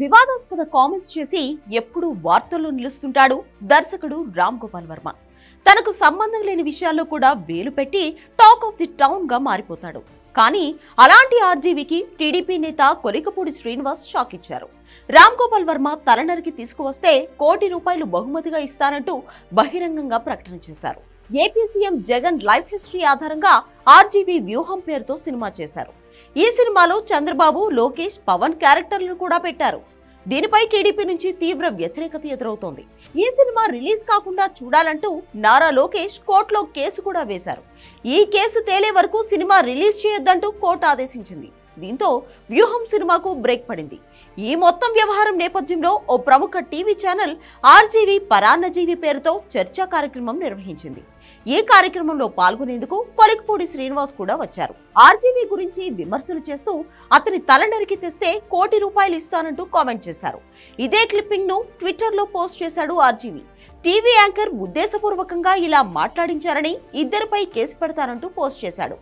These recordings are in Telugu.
వివాదాస్పద కామెంట్స్ చేసి ఎప్పుడూ వార్తల్లో నిలుస్తుంటాడు దర్శకుడు రామ్ గోపాల్ వర్మ. తనకు సంబంధం లేని విషయాల్లో కూడా వేలు పెట్టి టాక్ ఆఫ్ ది టౌన్గా మారిపోతాడు. కానీ అలాంటి ఆర్జీవికి టీడీపీ నేత కొలికపూడి శ్రీనివాస్ షాక్ ఇచ్చారు రామ్ గోపాల్ వర్మ తలనరికి తీసుకువస్తే కోటి రూపాయలు బహుమతిగా ఇస్తానంటూ బహిరంగంగా ప్రకటన చేశారు. AP CM Jagan life history ఆధారంగా ఆర్జీవీ వ్యూహం పేరుతో సినిమా చేశారు. ఈ సినిమాలో చంద్రబాబు లోకేష్ పవన్ క్యారెక్టర్లను కూడా పెట్టారు. దీనిపై టీడీపీ నుంచి తీవ్ర వ్యతిరేకత ఎదురవుతోంది. ఈ సినిమా రిలీజ్ కాకుండా చూడాలంటూ నారా లోకేష్ కోర్టులో కేసు కూడా వేశారు. ఈ కేసు తేలే వరకు సినిమా రిలీజ్ చేయొద్దంటూ కోర్టు ఆదేశించింది. దీంతో వ్యూహం సినిమాకు బ్రేక్ పడింది. ఈ మొత్తం వ్యవహారం నేపథ్యంలో ఓ ప్రముఖ టీవీ ఛానల్ ఆర్జీవి పరాన్నజీవి పేరుతో చర్చా కార్యక్రమం నిర్వహించింది. ఈ కార్యక్రమంలో పాల్గొనేందుకు కొలికపూడి శ్రీనివాస్ కూడా వచ్చారు. ఆర్జీవి గురించి విమర్శలు చేస్తూ అతని తల నరికి తెస్తే కోటి రూపాయలు ఇస్తానంటూ కామెంట్ చేశారు. ఇదే క్లిప్పింగ్ను ట్విట్టర్లో పోస్ట్ చేశాడు ఆర్జీవి. టీవీ యాంకర్ ఉద్దేశపూర్వకంగా ఇలా మాట్లాడించారని ఇద్దరిపై కేసు పెడతానంటూ పోస్ట్ చేశాడు.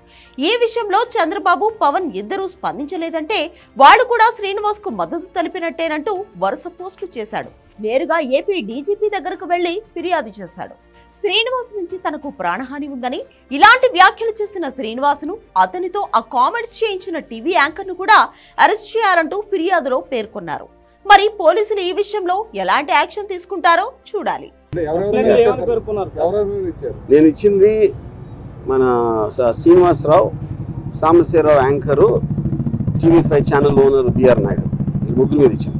ఈ విషయంలో చంద్రబాబు పవన్ ఇద్దరూ స్పందించలేదంటే వాళ్ళు కూడా శ్రీనివాస్కు మద్దతు తెలిపినట్టేనంటూ వరుస పోస్టులు చేశాడు. నేరుగా ఏపీ డీజీపీ దగ్గరకు వెళ్ళి ఫిర్యాదు చేశాడు. శ్రీనివాస్ నుంచి తనకు ప్రాణహాని ఉందని ఇలాంటి వ్యాఖ్యలు చేసిన శ్రీనివాసును అతనితో ఆ కామెంట్స్ చేయించిన టీవీ యాంకర్ను కూడా అరెస్ట్ చేయాలంటూ ఫిర్యాదులో పేర్కొన్నారు. మరి పోలీసులు ఈ విషయంలో ఎలాంటి యాక్షన్ తీసుకుంటారో చూడాలి. నేను ఇచ్చింది మన స- Srinivasarao Sambasivarao anchor TV five channel owner B R Naidu. ఈ ముగ్గురు మీద ఇచ్చింది.